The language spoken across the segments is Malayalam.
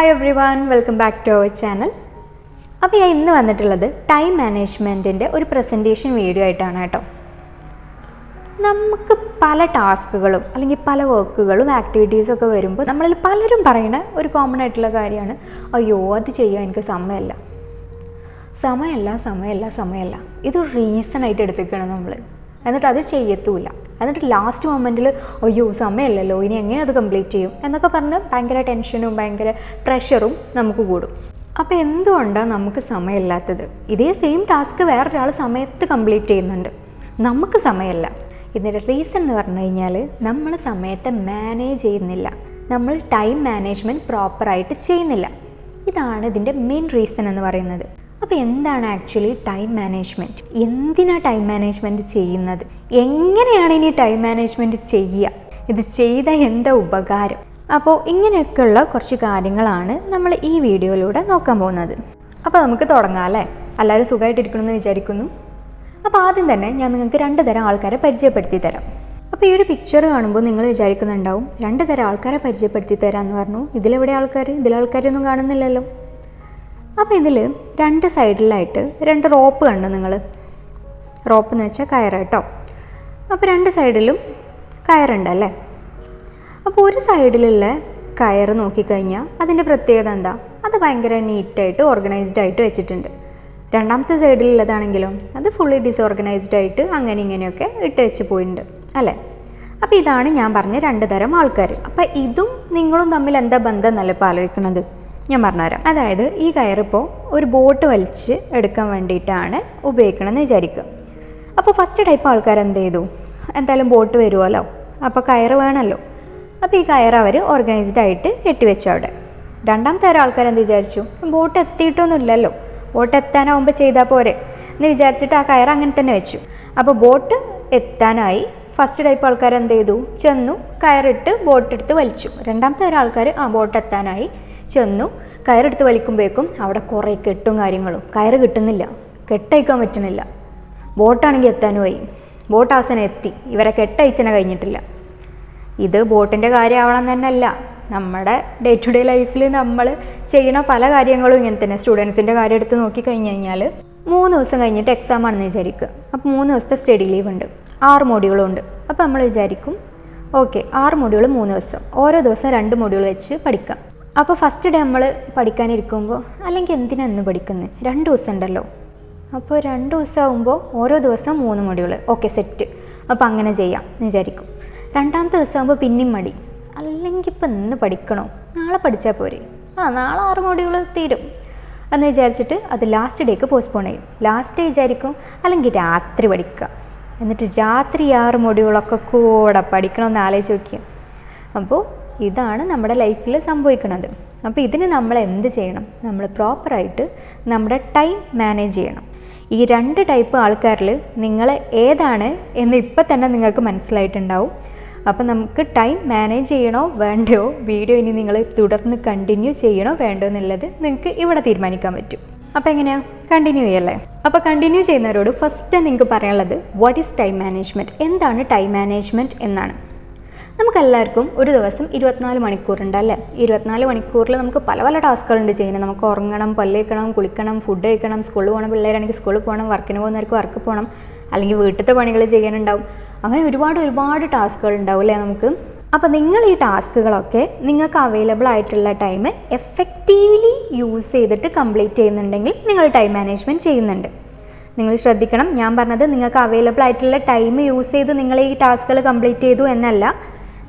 Hi everyone welcome back to our channel അപ്പോൾ ഞാൻ ഇന്ന് വന്നിട്ടുള്ളത് ടൈം മാനേജ്മെന്റിന്റെ ഒരു പ്രസന്റേഷൻ വീഡിയോ ആയിട്ടാണ് കേട്ടോ. നമുക്ക് പല ടാസ്കുകളും അല്ലെങ്കിൽ പല വർക്കുകളും ആക്ടിവിറ്റീസും ഒക്കെ വരുമ്പോൾ നമ്മളിൽ പലരും പറയുന്ന ഒരു കോമൺ ആയിട്ടുള്ള കാര്യമാണ് അയ്യോ അത് ചെയ്യാൻ എനിക്ക് സമയമല്ല. സമയമല്ല സമയമല്ല സമയമല്ല. ഇത് റീസൺ ആയിട്ട് എടുത്തിരിക്കണം നമ്മൾ എന്നിട്ട് അത് ചെയ്യത്തുമില്ല എന്നിട്ട് ലാസ്റ്റ് മൊമെന്റിൽ അയ്യോ സമയമല്ലല്ലോ ഇനി എങ്ങനെ അത് കംപ്ലീറ്റ് ചെയ്യും? എന്നൊക്കെ പറഞ്ഞ് ഭയങ്കര ടെൻഷനും ഭയങ്കര പ്രഷറും നമുക്ക് കൂടും. അപ്പോൾ എന്തുകൊണ്ടാണ് നമുക്ക് സമയമില്ലാത്തത്? ഇതേ സെയിം ടാസ്ക് വേറൊരാൾ സമയത്ത് കംപ്ലീറ്റ് ചെയ്യുന്നുണ്ട്. നമുക്ക് സമയമല്ല. ഇതിന്റെ റീസൺ എന്ന് പറഞ്ഞു കഴിഞ്ഞാൽ നമ്മൾ സമയത്തെ മാനേജ് ചെയ്യുന്നില്ല. നമ്മൾ ടൈം മാനേജ്മെന്റ് പ്രോപ്പറായിട്ട് ചെയ്യുന്നില്ല. ഇതാണ് ഇതിന്റെ മെയിൻ റീസൺ എന്ന് പറയുന്നത്. അപ്പോൾ എന്താണ് ആക്ച്വലി ടൈം മാനേജ്മെന്റ് എന്തിനാണ് ടൈം മാനേജ്മെന്റ് ചെയ്യുന്നത്? എങ്ങനെയാണ് ഇനി ടൈം മാനേജ്മെന്റ് ചെയ്യുക? ഇത് ചെയ്ത എന്താ ഉപകാരം? അപ്പോൾ ഇങ്ങനെയൊക്കെയുള്ള കുറച്ച് കാര്യങ്ങളാണ് നമ്മൾ ഈ വീഡിയോയിലൂടെ നോക്കാൻ പോകുന്നത്. അപ്പോൾ നമുക്ക് തുടങ്ങാം അല്ലേ? എല്ലാവരും സുഖമായിട്ടിരിക്കണമെന്ന് വിചാരിക്കുന്നു. അപ്പോൾ ആദ്യം തന്നെ ഞാൻ നിങ്ങൾക്ക് രണ്ട് തരം ആൾക്കാരെ പരിചയപ്പെടുത്തി തരാം. അപ്പോൾ ഈ ഒരു പിക്ചർ കാണുമ്പോൾ നിങ്ങൾ വിചാരിക്കുന്നുണ്ടാവും രണ്ട് തരം ആൾക്കാരെ പരിചയപ്പെടുത്തി തരാമെന്ന് പറഞ്ഞു. ഇതിലെവിടെ ആൾക്കാർ ഇതിലെ ആൾക്കാരൊന്നും കാണുന്നില്ലല്ലോ. അപ്പോൾ ഇതിൽ രണ്ട് സൈഡിലായിട്ട് രണ്ട് റോപ്പ് കണ്ടു നിങ്ങൾ റോപ്പ് എന്ന് വെച്ചാൽ കയറ് കേട്ടോ. അപ്പോൾ രണ്ട് സൈഡിലും കയറുണ്ടല്ലേ അപ്പോൾ ഒരു സൈഡിലുള്ള കയറ് നോക്കിക്കഴിഞ്ഞാൽ അതിന്റെ പ്രത്യേകത എന്താ? അത് ഭയങ്കര നീറ്റായിട്ട് ഓർഗനൈസ്ഡ് ആയിട്ട് വെച്ചിട്ടുണ്ട്. രണ്ടാമത്തെ സൈഡിലുള്ളതാണെങ്കിലും അത് ഫുള്ളി ഡിസോർഗനൈസ്ഡ് ആയിട്ട് അങ്ങനെ ഇങ്ങനെയൊക്കെ ഇട്ട് വെച്ച് പോയിട്ടുണ്ട് അല്ലേ? അപ്പോൾ ഇതാണ് ഞാൻ പറഞ്ഞ രണ്ട് തരം ആൾക്കാർ അപ്പോൾ ഇതും നിങ്ങളും തമ്മിൽ എന്താ ബന്ധം എന്നല്ലേ ഇപ്പോൾ ആലോചിക്കുന്നത് ഞാൻ പറഞ്ഞുതരാം അതായത് ഈ കയറിപ്പോൾ ഒരു ബോട്ട് വലിച്ച് എടുക്കാൻ വേണ്ടിയിട്ടാണ് ഉപയോഗിക്കണമെന്ന് വിചാരിക്കുക. അപ്പോൾ ഫസ്റ്റ് ടൈപ്പ് ആൾക്കാർ എന്ത് ചെയ്തു? എന്തായാലും ബോട്ട് വരുമല്ലോ അപ്പോൾ കയറ് വേണമല്ലോ അപ്പോൾ ഈ കയർ അവർ ഓർഗനൈസ്ഡ് ആയിട്ട് കെട്ടിവെച്ചു അവിടെ. രണ്ടാമത്തെ തരം ആൾക്കാർ എന്ത് വിചാരിച്ചു? ബോട്ട് എത്തിയിട്ടൊന്നുമില്ലല്ലോ. ബോട്ട് എത്താനാവുമ്പോൾ ചെയ്താൽ പോരെ. എന്ന് വിചാരിച്ചിട്ട് ആ കയർ അങ്ങനെ തന്നെ വെച്ചു. അപ്പോൾ ബോട്ട് എത്താനായി ഫസ്റ്റ് ടൈപ്പ് ആൾക്കാർ എന്ത് ചെയ്തു? ചെന്നു കയറിട്ട് ബോട്ടെടുത്ത് വലിച്ചു. രണ്ടാമത്തെ തരം ആൾക്കാർ ആ ബോട്ട് എത്താനായി ചെന്നു കയറെടുത്ത് വലിക്കുമ്പോഴേക്കും അവിടെ കുറേ കെട്ടും കാര്യങ്ങളും. കയറ് കിട്ടുന്നില്ല. കെട്ടയക്കാൻ പറ്റുന്നില്ല. ബോട്ടാണെങ്കിൽ എത്താനുമായി ബോട്ട് അവസാനം എത്തി. ഇവരെ കെട്ടയച്ചനെ കഴിഞ്ഞിട്ടില്ല. ഇത് ബോട്ടിന്റെ കാര്യമാവണം തന്നെയല്ല. നമ്മുടെ ഡേ ടു ഡേ ലൈഫിൽ നമ്മൾ ചെയ്യുന്ന പല കാര്യങ്ങളും ഇങ്ങനെ തന്നെ. സ്റ്റുഡൻസിന്റെ കാര്യം എടുത്ത് നോക്കിക്കഴിഞ്ഞ് കഴിഞ്ഞാൽ മൂന്ന് ദിവസം കഴിഞ്ഞിട്ട് എക്സാം ആണെന്ന് വിചാരിക്കുക. അപ്പോൾ മൂന്ന് ദിവസത്തെ സ്റ്റഡി ലീവ് ഉണ്ട്. ആറ് മൊഡ്യൂളും ഉണ്ട്. അപ്പോൾ നമ്മൾ വിചാരിക്കും ഓക്കെ ആറ് മോഡ്യൂൾ മൂന്ന് ദിവസം. ഓരോ ദിവസം രണ്ട് മോഡ്യൂൾ വെച്ച് പഠിക്കാം. അപ്പോൾ ഫസ്റ്റ് ഡേ നമ്മൾ പഠിക്കാനിരിക്കുമ്പോൾ അല്ലെങ്കിൽ എന്തിനാ ഇന്ന് പഠിക്കുന്നത് രണ്ട് ദിവസം ഉണ്ടല്ലോ അപ്പോൾ രണ്ട് ദിവസം ആകുമ്പോൾ ഓരോ ദിവസം മൂന്ന് മൊഡ്യൂൾ ഓക്കെ സെറ്റ്. അപ്പോൾ അങ്ങനെ ചെയ്യാം വിചാരിക്കും. രണ്ടാമത്തെ ദിവസം ആകുമ്പോൾ പിന്നെയും മടി. അല്ലെങ്കിൽ ഇപ്പം ഇന്ന് പഠിക്കണോ? നാളെ പഠിച്ചാൽ പോരെ. ആ നാളെ ആറ് മൊഡ്യൂൾ തീരും. എന്ന് വിചാരിച്ചിട്ട് അത് ലാസ്റ്റ് ഡേക്ക് പോസ്റ്റ്പോൺ ചെയ്യും. ലാസ്റ്റ് ഡേ വിചാരിക്കും അല്ലെങ്കിൽ രാത്രി പഠിക്കുക എന്നിട്ട് രാത്രി ആറ് മൊഡ്യൂളൊക്കെ കൂടെ പഠിക്കണമെന്ന് ആലോചിച്ച് നോക്കിയാൽ അപ്പോൾ ഇതാണ് നമ്മുടെ ലൈഫിൽ സംഭവിക്കുന്നത് അപ്പോൾ ഇതിന് നമ്മൾ എന്ത് ചെയ്യണം? നമ്മൾ പ്രോപ്പറായിട്ട് നമ്മുടെ ടൈം മാനേജ് ചെയ്യണം. ഈ രണ്ട് ടൈപ്പ് ആൾക്കാരിൽ നിങ്ങൾ ഏതാണ് എന്ന് ഇപ്പം തന്നെ നിങ്ങൾക്ക് മനസ്സിലായിട്ടുണ്ടാവും. അപ്പോൾ നമുക്ക് ടൈം മാനേജ് ചെയ്യണോ വേണ്ടയോ? വീഡിയോ ഇനി നിങ്ങൾ തുടർന്ന് കണ്ടിന്യൂ ചെയ്യണോ വേണ്ടോ എന്നുള്ളത് നിങ്ങൾക്ക് ഇവിടെ തീരുമാനിക്കാൻ പറ്റും. അപ്പോൾ എങ്ങനെയാണ് കണ്ടിന്യൂ ചെയ്യല്ലേ? അപ്പോൾ കണ്ടിന്യൂ ചെയ്യുന്നവരോട് ഫസ്റ്റ് നിങ്ങൾക്ക് പറയാനുള്ളത് വാട്ട് ഈസ് ടൈം മാനേജ്മെന്റ് എന്താണ് ടൈം മാനേജ്മെന്റ് എന്നാണ്. നമുക്കെല്ലാവർക്കും ഒരു ദിവസം ഇരുപത്തിനാല് മണിക്കൂറുണ്ട് അല്ലേ? ഇരുപത്തിനാല് മണിക്കൂറിൽ നമുക്ക് പല പല ടാസ്കുകളുണ്ട് ചെയ്യുന്നത്. നമുക്ക് ഉറങ്ങണം പല്ലേക്കണം കുളിക്കണം ഫുഡ് കഴിക്കണം സ്കൂളിൽ പോകണം പിള്ളേരാണെങ്കിൽ സ്കൂളിൽ പോകണം വർക്കിന് പോകുന്നവർക്ക് വർക്ക് പോകണം അല്ലെങ്കിൽ വീട്ടിലത്തെ പണികൾ ചെയ്യാനുണ്ടാവും. അങ്ങനെ ഒരുപാട് ഒരുപാട് ടാസ്കുകൾ ഉണ്ടാവും അല്ലേ നമുക്ക്? അപ്പോൾ നിങ്ങൾ ഈ ടാസ്കുകളൊക്കെ നിങ്ങൾക്ക് അവൈലബിൾ ആയിട്ടുള്ള ടൈം എഫക്റ്റീവ്ലി യൂസ് ചെയ്തിട്ട് കംപ്ലീറ്റ് ചെയ്യുന്നുണ്ടെങ്കിൽ നിങ്ങൾ ടൈം മാനേജ്മെന്റ് ചെയ്യുന്നുണ്ട്. നിങ്ങൾ ശ്രദ്ധിക്കണം. ഞാൻ പറഞ്ഞത് നിങ്ങൾക്ക് അവൈലബിൾ ആയിട്ടുള്ള ടൈം യൂസ് ചെയ്ത് നിങ്ങൾ ഈ ടാസ്കുകൾ കംപ്ലീറ്റ് ചെയ്തു എന്നല്ല.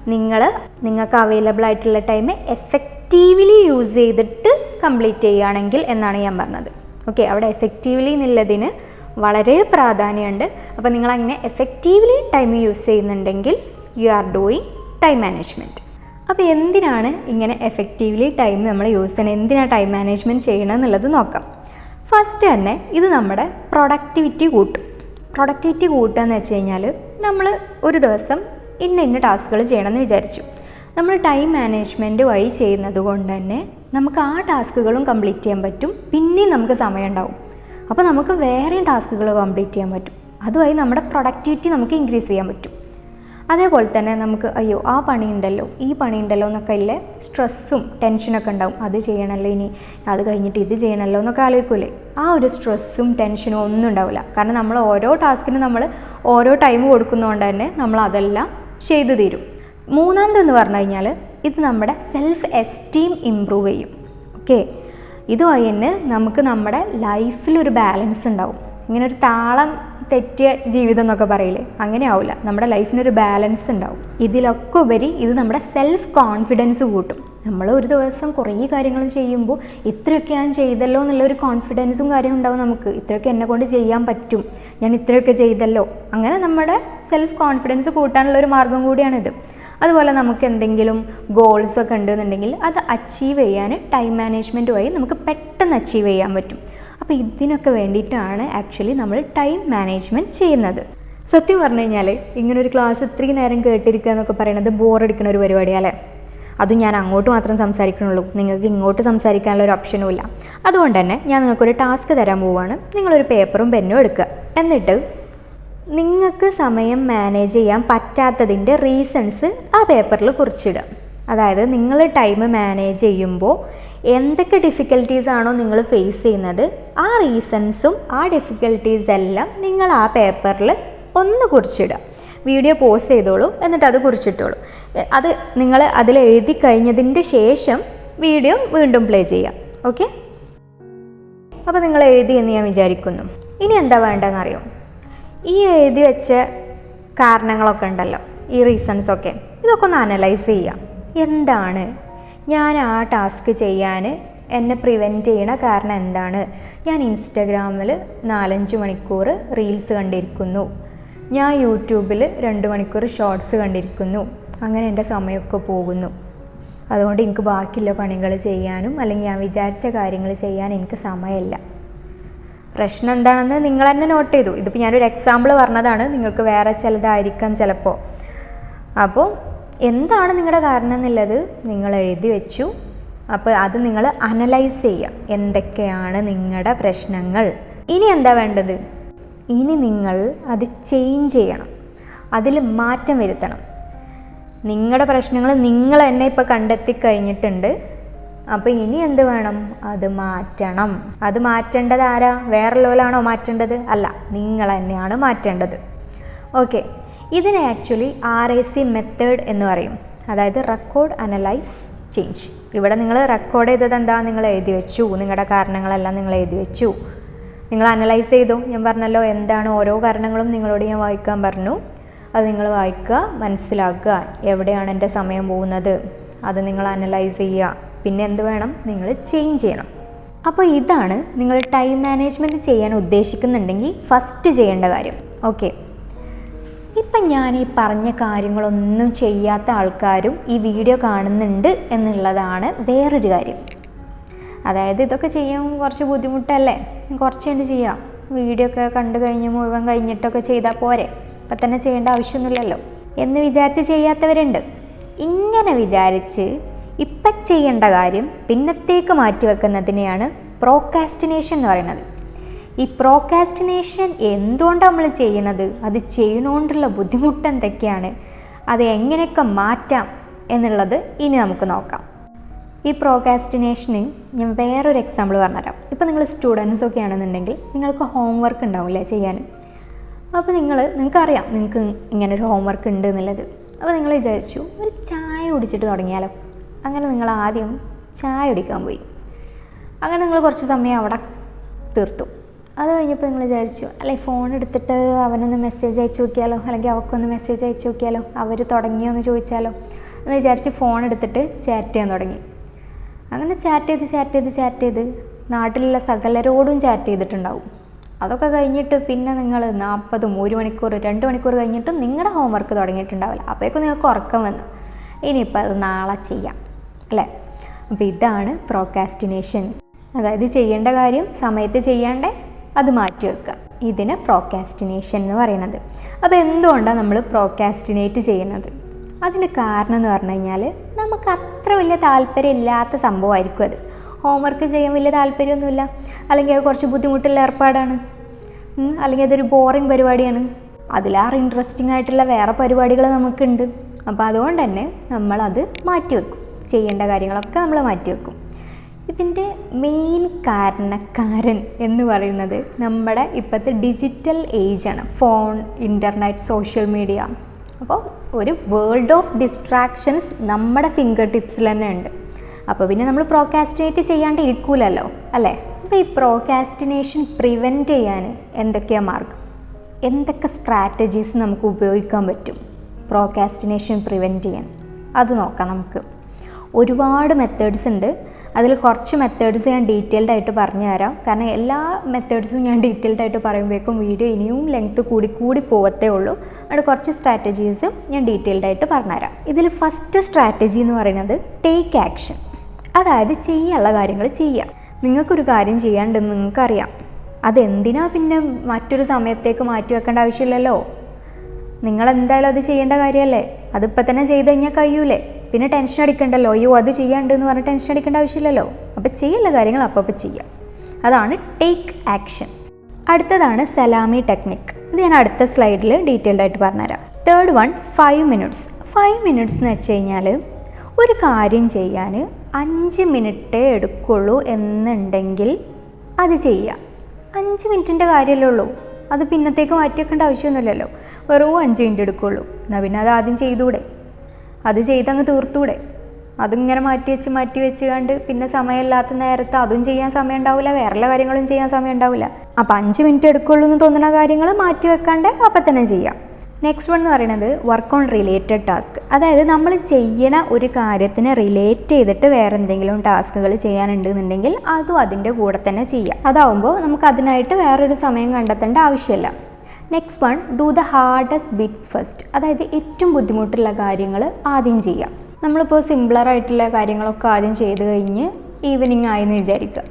നിങ്ങൾ നിങ്ങൾക്ക് അവൈലബിൾ ആയിട്ടുള്ള ടൈം എഫക്റ്റീവ്ലി യൂസ് ചെയ്തിട്ട് കംപ്ലീറ്റ് ചെയ്യുകയാണെങ്കിൽ എന്നാണ് ഞാൻ പറഞ്ഞത്. ഓക്കെ അവിടെ എഫക്റ്റീവ്ലി എന്നുള്ളതിന് വളരെ പ്രാധാന്യമുണ്ട്. അപ്പോൾ നിങ്ങൾ അങ്ങനെ എഫക്റ്റീവ്ലി ടൈം യൂസ് ചെയ്യുന്നുണ്ടെങ്കിൽ you are doing time management അപ്പോൾ എന്തിനാണ് ഇങ്ങനെ എഫക്റ്റീവ്ലി ടൈം നമ്മൾ യൂസ് ചെയ്യണം എന്തിനാണ് ടൈം മാനേജ്മെന്റ് ചെയ്യണം എന്നുള്ളത് നോക്കാം. ഫസ്റ്റ് തന്നെ ഇത് നമ്മുടെ പ്രൊഡക്ടിവിറ്റി കൂട്ടും. പ്രൊഡക്ടിവിറ്റി കൂട്ടുക എന്ന് വെച്ച് കഴിഞ്ഞാൽ നമ്മൾ ഒരു ദിവസം ഇന്ന ഇന്ന ടാസ്കുകൾ ചെയ്യണമെന്ന് വിചാരിച്ചു. നമ്മൾ ടൈം മാനേജ്മെന്റ് വഴി ചെയ്യുന്നത് കൊണ്ട് തന്നെ നമുക്ക് ആ ടാസ്കുകളും കംപ്ലീറ്റ് ചെയ്യാൻ പറ്റും. പിന്നെയും നമുക്ക് സമയം ഉണ്ടാവും. അപ്പോൾ നമുക്ക് വേറെയും ടാസ്കുകൾ കംപ്ലീറ്റ് ചെയ്യാൻ പറ്റും. അതുവഴി നമ്മുടെ പ്രൊഡക്ടിവിറ്റി നമുക്ക് ഇൻക്രീസ് ചെയ്യാൻ പറ്റും. അതേപോലെ തന്നെ നമുക്ക് അയ്യോ ആ പണിയുണ്ടല്ലോ ഈ പണിയുണ്ടല്ലോ എന്നൊക്കെ ഇല്ലേ സ്ട്രെസ്സും ടെൻഷനൊക്കെ ഉണ്ടാവും. അത് ചെയ്യണമല്ലോ ഇനി അത് കഴിഞ്ഞിട്ട് ഇത് ചെയ്യണമല്ലോ എന്നൊക്കെ ആലോചിക്കൂലേ? ആ ഒരു സ്ട്രെസ്സും ടെൻഷനും ഒന്നും ഉണ്ടാവില്ല. കാരണം നമ്മൾ ഓരോ ടാസ്കിനും നമ്മൾ ഓരോ ടൈം കൊടുക്കുന്നതുകൊണ്ട് തന്നെ നമ്മൾ അതെല്ലാം ചെയ്തു തീരും. മൂന്നാമതെന്ന് പറഞ്ഞു കഴിഞ്ഞാൽ ഇത് നമ്മുടെ സെൽഫ് എസ്റ്റീം ഇമ്പ്രൂവ് ചെയ്യും. ഓക്കെ ഇത് തന്നെ നമുക്ക് നമ്മുടെ ലൈഫിലൊരു ബാലൻസ് ഉണ്ടാവും. ഇങ്ങനെ ഒരു താളം തെറ്റിയ ജീവിതം എന്നൊക്കെ പറയില്ലേ? അങ്ങനെ ആവില്ല നമ്മുടെ ലൈഫിനൊരു ബാലൻസ് ഉണ്ടാവും. ഇതിലൊക്കെ ഉപരി ഇത് നമ്മുടെ സെൽഫ് കോൺഫിഡൻസ് കൂട്ടും. നമ്മൾ ഒരു ദിവസം കുറേ കാര്യങ്ങൾ ചെയ്യുമ്പോൾ ഇത്രയൊക്കെ ഞാൻ ചെയ്തല്ലോ എന്നുള്ളൊരു കോൺഫിഡൻസും കാര്യം ഉണ്ടാവും നമുക്ക്. ഇത്രയൊക്കെ എന്നെ കൊണ്ട് ചെയ്യാൻ പറ്റും. ഞാൻ ഇത്രയൊക്കെ ചെയ്തല്ലോ. അങ്ങനെ നമ്മുടെ സെൽഫ് കോൺഫിഡൻസ് കൂട്ടാനുള്ള ഒരു മാർഗം കൂടിയാണിത്. അതുപോലെ നമുക്ക് എന്തെങ്കിലും ഗോൾസ് ഒക്കെ ഉണ്ടെന്നുണ്ടെങ്കിൽ അത് അച്ചീവ് ചെയ്യാൻ ടൈം മാനേജ്മെന്റ് വഴി നമുക്ക് പെട്ടെന്ന് അച്ചീവ് ചെയ്യാൻ പറ്റും. അപ്പോൾ ഇതിനൊക്കെ വേണ്ടിയിട്ടാണ് ആക്ച്വലി നമ്മൾ ടൈം മാനേജ്മെന്റ് ചെയ്യുന്നത്. സത്യം പറഞ്ഞു കഴിഞ്ഞാൽ ഇങ്ങനൊരു ക്ലാസ് ഇത്രയും നേരം കേട്ടിരിക്കുക എന്നൊക്കെ പറയുന്നത് ബോറടിക്കുന്ന ഒരു പരിപാടിയല്ലേ അതും ഞാൻ അങ്ങോട്ട് മാത്രം സംസാരിക്കണുള്ളൂ. നിങ്ങൾക്ക് ഇങ്ങോട്ട് സംസാരിക്കാനുള്ള ഒരു ഓപ്ഷനും ഇല്ല. അതുകൊണ്ട് തന്നെ ഞാൻ നിങ്ങൾക്കൊരു ടാസ്ക് തരാൻ പോവുകയാണ് നിങ്ങളൊരു പേപ്പറും പെന്നും എടുക്കുക. എന്നിട്ട് നിങ്ങൾക്ക് സമയം മാനേജ് ചെയ്യാൻ പറ്റാത്തതിന്റെ റീസൺസ് ആ പേപ്പറിൽ കുറിച്ചിടുക. അതായത് നിങ്ങൾ ടൈം മാനേജ് ചെയ്യുമ്പോൾ എന്തൊക്കെ ഡിഫിക്കൽട്ടീസ് ആണോ നിങ്ങൾ ഫേസ് ചെയ്യുന്നത് ആ റീസൺസും ആ ഡിഫിക്കൽട്ടീസ് എല്ലാം നിങ്ങൾ ആ പേപ്പറിൽ ഒന്ന് കുറിച്ചിടുക. വീഡിയോ പോസ്റ്റ് ചെയ്തോളൂ എന്നിട്ട് അത് കുറിച്ചിട്ടോളൂ. അത് നിങ്ങൾ അതിൽ എഴുതി കഴിഞ്ഞതിന്റെ ശേഷം വീഡിയോ വീണ്ടും പ്ലേ ചെയ്യാം. ഓക്കെ അപ്പോൾ നിങ്ങൾ എഴുതി എന്ന് ഞാൻ വിചാരിക്കുന്നു. ഇനി എന്താ വേണ്ടതെന്നറിയോ? ഈ എഴുതി വെച്ച കാരണങ്ങളൊക്കെ ഉണ്ടല്ലോ ഈ റീസൺസൊക്കെ ഇതൊക്കെ ഒന്ന് അനലൈസ് ചെയ്യാം. എന്താണ്? ഞാൻ ആ ടാസ്ക് ചെയ്യാൻ എന്നെ പ്രിവെന്റ് ചെയ്യണ കാരണം എന്താണ്? ഞാൻ ഇൻസ്റ്റഗ്രാമിൽ നാലഞ്ച് മണിക്കൂർ റീൽസ് കണ്ടിരിക്കുന്നു. ഞാൻ യൂട്യൂബിൽ രണ്ട് മണിക്കൂർ ഷോർട്സ് കണ്ടിരിക്കുന്നു. അങ്ങനെ എന്റെ സമയമൊക്കെ പോകുന്നു. അതുകൊണ്ട് എനിക്ക് ബാക്കിയുള്ള പണികൾ ചെയ്യാനും അല്ലെങ്കിൽ ഞാൻ വിചാരിച്ച കാര്യങ്ങൾ ചെയ്യാൻ എനിക്ക് സമയമില്ല. പ്രശ്നം എന്താണെന്ന് നിങ്ങൾ തന്നെ നോട്ട് ചെയ്തു. ഇതിപ്പോൾ ഞാനൊരു എക്സാമ്പിൾ പറഞ്ഞതാണ്. നിങ്ങൾക്ക് വേറെ ചിലതായിരിക്കാം ചിലപ്പോൾ അപ്പോൾ എന്താണ് നിങ്ങളുടെ കാരണം എന്നുള്ളത് നിങ്ങൾ എഴുതി വെച്ചു. അപ്പോൾ അത് നിങ്ങൾ അനലൈസ് ചെയ്യുക. എന്തൊക്കെയാണ് നിങ്ങളുടെ പ്രശ്നങ്ങൾ? ഇനി എന്താ വേണ്ടത്? ഇനി നിങ്ങൾ അത് ചേഞ്ച് ചെയ്യണം. അതിൽ മാറ്റം വരുത്തണം. നിങ്ങളുടെ പ്രശ്നങ്ങൾ നിങ്ങൾ തന്നെ ഇപ്പോൾ കണ്ടെത്തി കഴിഞ്ഞിട്ടുണ്ട്. അപ്പോൾ ഇനി എന്ത് വേണം? അത് മാറ്റണം. അത് മാറ്റേണ്ടത് ആരാ? വേറെ ലോലാണോ മാറ്റേണ്ടത്? അല്ല നിങ്ങൾ തന്നെയാണ് മാറ്റേണ്ടത്. ഓക്കെ. ഇതിനെ actually R A C method എന്ന് പറയും. അതായത് റെക്കോർഡ് അനലൈസ് ചേഞ്ച് ഇവിടെ നിങ്ങൾ റെക്കോർഡ് ചെയ്തത് എന്താ? നിങ്ങൾ എഴുതി വെച്ചു. നിങ്ങളുടെ കാരണങ്ങളെല്ലാം നിങ്ങൾ എഴുതി വെച്ചു. നിങ്ങൾ അനലൈസ് ചെയ്തു. ഞാൻ പറഞ്ഞല്ലോ എന്താണ് ഓരോ കാരണങ്ങളും നിങ്ങളോട് ഞാൻ വായിക്കാൻ പറഞ്ഞു. അത് നിങ്ങൾ വായിക്കുക മനസ്സിലാക്കുക. എവിടെയാണ് എന്റെ സമയം പോകുന്നത്? അത് നിങ്ങൾ അനലൈസ് ചെയ്യുക. പിന്നെ എന്ത് വേണം? നിങ്ങൾ ചേഞ്ച് ചെയ്യണം. അപ്പോൾ ഇതാണ് നിങ്ങൾ ടൈം മാനേജ്മെന്റ് ചെയ്യാൻ ഉദ്ദേശിക്കുന്നുണ്ടെങ്കിൽ ഫസ്റ്റ് ചെയ്യേണ്ട കാര്യം. ഓക്കെ ഇപ്പം ഞാൻ ഈ പറഞ്ഞ കാര്യങ്ങളൊന്നും ചെയ്യാത്ത ആൾക്കാരും ഈ വീഡിയോ കാണുന്നുണ്ട് എന്നുള്ളതാണ് വേറൊരു കാര്യം. അതായത് ഇതൊക്കെ ചെയ്യാൻ കുറച്ച് ബുദ്ധിമുട്ടല്ലേ? കുറച്ച് കണ്ട് ചെയ്യാം. വീഡിയോ ഒക്കെ കണ്ടു കഴിഞ്ഞ് മുഴുവൻ കഴിഞ്ഞിട്ടൊക്കെ ചെയ്താൽ പോരെ. ഇപ്പം തന്നെ ചെയ്യേണ്ട ആവശ്യമൊന്നുമില്ലല്ലോ എന്ന് വിചാരിച്ച് ചെയ്യാത്തവരുണ്ട്. ഇങ്ങനെ വിചാരിച്ച് ഇപ്പം ചെയ്യേണ്ട കാര്യം പിന്നത്തേക്ക് മാറ്റി വെക്കുന്നതിനെയാണ് പ്രോക്കാസ്റ്റിനേഷൻ എന്ന് പറയുന്നത്. ഈ പ്രോക്കാസ്റ്റിനേഷൻ എന്തുകൊണ്ടാണ് നമ്മൾ ചെയ്യണത്? അത് ചെയ്യണോണ്ടുള്ള ബുദ്ധിമുട്ട് എന്തൊക്കെയാണ്? അത് എങ്ങനെയൊക്കെ മാറ്റാം എന്നുള്ളത് ഇനി നമുക്ക് നോക്കാം. ഈ പ്രോകാസ്റ്റിനേഷന് ഞാൻ വേറൊരു എക്സാമ്പിൾ പറഞ്ഞുതരാം. ഇപ്പോൾ നിങ്ങൾ സ്റ്റുഡൻസ് ഒക്കെ ആണെന്നുണ്ടെങ്കിൽ നിങ്ങൾക്ക് ഹോം വർക്ക് ഉണ്ടാവില്ലേ ചെയ്യാൻ? അപ്പോൾ നിങ്ങൾ നിങ്ങൾക്കറിയാം നിങ്ങൾക്ക് ഇങ്ങനെ ഒരു ഹോംവർക്ക് ഉണ്ട് എന്നുള്ളത്. അപ്പോൾ നിങ്ങൾ വിചാരിച്ചു ഒരു ചായ കുടിച്ചിട്ട് തുടങ്ങിയാലോ? അങ്ങനെ നിങ്ങൾ ആദ്യം ചായ കുടിക്കാൻ പോയി. അങ്ങനെ നിങ്ങൾ കുറച്ച് സമയം അവിടെ തീർത്തു. അത് കഴിഞ്ഞപ്പോൾ നിങ്ങൾ വിചാരിച്ചു അല്ലെ ഫോൺ എടുത്തിട്ട് അവനൊന്ന് മെസ്സേജ് അയച്ചു നോക്കിയാലോ? അല്ലെങ്കിൽ അവൾക്കൊന്ന് മെസ്സേജ് അയച്ചു നോക്കിയാലോ? അവർ തുടങ്ങിയോ എന്ന് ചോദിച്ചാലോ? എന്ന് വിചാരിച്ച് ഫോൺ എടുത്തിട്ട് ചാറ്റ് ചെയ്യാൻ തുടങ്ങി. അങ്ങനെ ചാറ്റ് ചെയ്ത് ചാറ്റ് ചെയ്ത് ചാറ്റ് ചെയ്ത് നാട്ടിലുള്ള സകലരോടും ചാറ്റ് ചെയ്തിട്ടുണ്ടാവും. അതൊക്കെ കഴിഞ്ഞിട്ട് പിന്നെ നിങ്ങൾ നാൽപ്പതും ഒരു മണിക്കൂർ രണ്ട് മണിക്കൂർ കഴിഞ്ഞിട്ടും നിങ്ങളുടെ ഹോംവർക്ക് തുടങ്ങിയിട്ടുണ്ടാവില്ല. അപ്പോഴേക്കും നിങ്ങൾക്ക് ഉറക്കം വന്നു. ഇനിയിപ്പോൾ അത് നാളെ ചെയ്യാം. അല്ലേ? അപ്പോൾ ഇതാണ് പ്രോക്കാസ്റ്റിനേഷൻ അതായത് ചെയ്യേണ്ട കാര്യം സമയത്ത് ചെയ്യാണ്ടേ അത് മാറ്റി വെക്കുക. ഇതിന് പ്രോക്കാസ്റ്റിനേഷൻ എന്ന് പറയുന്നത്. അപ്പോൾ എന്തുകൊണ്ടാണ് നമ്മൾ പ്രോക്കാസ്റ്റിനേറ്റ് ചെയ്യുന്നത്? അതിന് കാരണം എന്ന് പറഞ്ഞു കഴിഞ്ഞാൽ നമുക്ക് അത്ര വലിയ താല്പര്യം ഇല്ലാത്ത സംഭവമായിരിക്കും അത്. ഹോംവർക്ക് ചെയ്യാൻ വലിയ താല്പര്യമൊന്നുമില്ല. അല്ലെങ്കിൽ അത് കുറച്ച് ബുദ്ധിമുട്ടുള്ള ഏർപ്പാടാണ്. അല്ലെങ്കിൽ അതൊരു ബോറിങ് പരിപാടിയാണ്. അതിലാറ് ഇൻട്രസ്റ്റിംഗ് ആയിട്ടുള്ള വേറെ പരിപാടികൾ നമുക്കുണ്ട്. അപ്പോൾ അതുകൊണ്ട് തന്നെ നമ്മളത് മാറ്റിവെക്കും ചെയ്യേണ്ട കാര്യങ്ങളൊക്കെ നമ്മൾ മാറ്റിവെക്കും ഇതിന്റെ മെയിൻ കാരണക്കാരൻ എന്ന് പറയുന്നത് നമ്മുടെ ഇപ്പോഴത്തെ ഡിജിറ്റൽ ഏജാണ് ഫോൺ ഇന്റർനെറ്റ് സോഷ്യൽ മീഡിയ അപ്പോൾ ഒരു വേൾഡ് ഓഫ് ഡിസ്ട്രാക്ഷൻസ് നമ്മുടെ ഫിംഗർ ടിപ്സിൽ തന്നെ ഉണ്ട്. അപ്പോൾ പിന്നെ നമ്മൾ പ്രോക്കാസ്റ്റിനേറ്റ് ചെയ്യാണ്ട് ഇരിക്കൂലല്ലോ അല്ലേ? അപ്പോൾ ഈ പ്രോക്കാസ്റ്റിനേഷൻ പ്രിവെന്റ് ചെയ്യാൻ എന്തൊക്കെയാണ് മാർഗം? എന്തൊക്കെ സ്ട്രാറ്റജീസ് നമുക്ക് ഉപയോഗിക്കാൻ പറ്റും? പ്രോക്കാസ്റ്റിനേഷൻ പ്രിവെന്റ് ചെയ്യാൻ. അത് നോക്കാം നമുക്ക്. ഒരുപാട് മെത്തേഡ്സ് ഉണ്ട്. അതിൽ കുറച്ച് മെത്തേഡ്സ് ഞാൻ ഡീറ്റെയിൽഡ് ആയിട്ട് പറഞ്ഞു തരാം. കാരണം എല്ലാ മെത്തേഡ്സും ഞാൻ ഡീറ്റെയിൽഡ് ആയിട്ട് പറയുമ്പോഴേക്കും വീഡിയോ ഇനിയും ലെങ്ത്ത് കൂടി കൂടി പോകത്തേ ഉള്ളൂ. അതുകൊണ്ട് കുറച്ച് സ്ട്രാറ്റജീസ് ഞാൻ ഡീറ്റെയിൽഡ് ആയിട്ട് പറഞ്ഞുതരാം ഇതിൽ ഫസ്റ്റ് സ്ട്രാറ്റജി എന്ന് പറയുന്നത് ടേക്ക് ആക്ഷൻ അതായത് ചെയ്യാനുള്ള കാര്യങ്ങൾ ചെയ്യുക. നിങ്ങൾക്കൊരു കാര്യം ചെയ്യാണ്ടെന്ന് നിങ്ങൾക്കറിയാം. അതെന്തിനാ പിന്നെ മറ്റൊരു സമയത്തേക്ക് മാറ്റി വെക്കേണ്ട ആവശ്യമില്ലല്ലോ? നിങ്ങൾ എന്തായാലും അത് ചെയ്യേണ്ട കാര്യമല്ലേ? അതിപ്പോൾ തന്നെ ചെയ്ത് കഴിഞ്ഞാൽ കഴിയൂലേ? പിന്നെ ടെൻഷൻ അടിക്കണ്ടല്ലോ. അയ്യോ അത് ചെയ്യാണ്ടെന്ന് പറഞ്ഞ് ടെൻഷൻ അടിക്കേണ്ട ആവശ്യമില്ലല്ലോ. അപ്പോൾ ചെയ്യുള്ള കാര്യങ്ങൾ അപ്പോൾ ചെയ്യുക അതാണ് ടേക്ക് ആക്ഷൻ അടുത്തതാണ് സലാമി ടെക്നിക് ഇത് ഞാൻ അടുത്ത സ്ലൈഡിൽ ഡീറ്റെയിൽഡ് ആയിട്ട് പറഞ്ഞുതരാം. Third one five minutes five minutes എന്ന് വെച്ച് കഴിഞ്ഞാൽ ഒരു കാര്യം ചെയ്യാൻ അഞ്ച് മിനിറ്റേ എടുക്കുള്ളൂ എന്നുണ്ടെങ്കിൽ അത് ചെയ്യുക അഞ്ച് മിനിറ്റിന്റെ കാര്യമല്ലേ ഉള്ളൂ. അത് പിന്നത്തേക്ക് മാറ്റി വെക്കേണ്ട ആവശ്യമൊന്നുമില്ലല്ലോ. വെറും അഞ്ച് മിനിറ്റ് എടുക്കുള്ളൂ. എന്നാൽ പിന്നെ അത് ആദ്യം ചെയ്തൂടെ? അത് ചെയ്തങ്ങ് തീർത്തൂടെ. അതിങ്ങനെ മാറ്റി വെച്ച് മാറ്റി വെച്ച് കണ്ട് പിന്നെ സമയമില്ലാത്ത നേരത്ത് അതും ചെയ്യാൻ സമയം ഉണ്ടാവില്ല വേറെ കാര്യങ്ങളും ചെയ്യാൻ സമയം ഉണ്ടാവില്ല അപ്പം അഞ്ച് മിനിറ്റ് എടുക്കുള്ളൂ എന്ന് തോന്നുന്ന കാര്യങ്ങൾ മാറ്റി വെക്കാണ്ട് അപ്പം തന്നെ ചെയ്യാം. നെക്സ്റ്റ് വൺ എന്ന് പറയുന്നത് വർക്ക് ഓൺ റിലേറ്റഡ് ടാസ്ക് അതായത് നമ്മൾ ചെയ്യണ ഒരു കാര്യത്തിന് റിലേറ്റ് ചെയ്തിട്ട് വേറെ എന്തെങ്കിലും ടാസ്കുകൾ ചെയ്യാനുണ്ടെന്നുണ്ടെങ്കിൽ അതും അതിന്റെ കൂടെ തന്നെ ചെയ്യാം. അതാവുമ്പോൾ നമുക്ക് അതിനായിട്ട് വേറൊരു സമയം കണ്ടെത്തേണ്ട ആവശ്യമില്ല. Next one do the hardest bits first അതായത് ഏറ്റവും ബുദ്ധിമുട്ടുള്ള കാര്യങ്ങൾ ആദ്യം ചെയ്യാം നമ്മളിപ്പോൾ സിംപ്ലറായിട്ടുള്ള കാര്യങ്ങളൊക്കെ ആദ്യം ചെയ്ത് കഴിഞ്ഞ് ഈവനിങ് ആയെന്ന് വിചാരിക്കുക.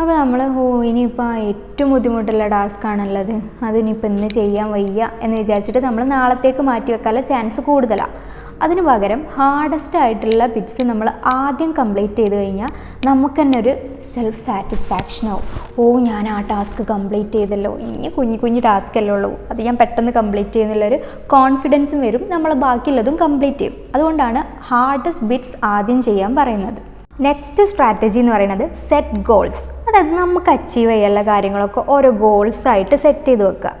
അപ്പോൾ നമ്മൾ ഓ ഇനിയിപ്പോൾ ഏറ്റവും ബുദ്ധിമുട്ടുള്ള ടാസ്ക് ആണുള്ളത്. അതിനിപ്പോൾ ഇന്ന് ചെയ്യാൻ വയ്യ എന്ന് വിചാരിച്ചിട്ട് നമ്മൾ നാളത്തേക്ക് മാറ്റി വെക്കാനുള്ള ചാൻസ് കൂടുതലാണ് അതിന് പകരം ഹാർഡസ്റ്റ് ആയിട്ടുള്ള ബിറ്റ്സ് നമ്മൾ ആദ്യം കംപ്ലീറ്റ് ചെയ്ത് കഴിഞ്ഞാൽ നമുക്ക് തന്നെ ഒരു സെൽഫ് സാറ്റിസ്ഫാക്ഷൻ ആവും. ഓ ഞാൻ ആ ടാസ്ക് കംപ്ലീറ്റ് ചെയ്തല്ലോ. ഇനി കുഞ്ഞു കുഞ്ഞു ടാസ്ക് അല്ലേ ഉള്ളൂ. അത് ഞാൻ പെട്ടെന്ന് കംപ്ലീറ്റ് ചെയ്യുന്നുള്ളൊരു കോൺഫിഡൻസും വരും. നമ്മൾ ബാക്കിയുള്ളതും കംപ്ലീറ്റ് ചെയ്യും. അതുകൊണ്ടാണ് ഹാർഡസ്റ്റ് ബിറ്റ്സ് ആദ്യം ചെയ്യാൻ പറയുന്നത്. നെക്സ്റ്റ് സ്ട്രാറ്റജി എന്ന് പറയുന്നത് സെറ്റ് ഗോൾസ് അതായത് നമുക്ക് അച്ചീവ് ചെയ്യാനുള്ള കാര്യങ്ങളൊക്കെ ഓരോ ഗോൾസായിട്ട് സെറ്റ് ചെയ്ത് വെക്കുക.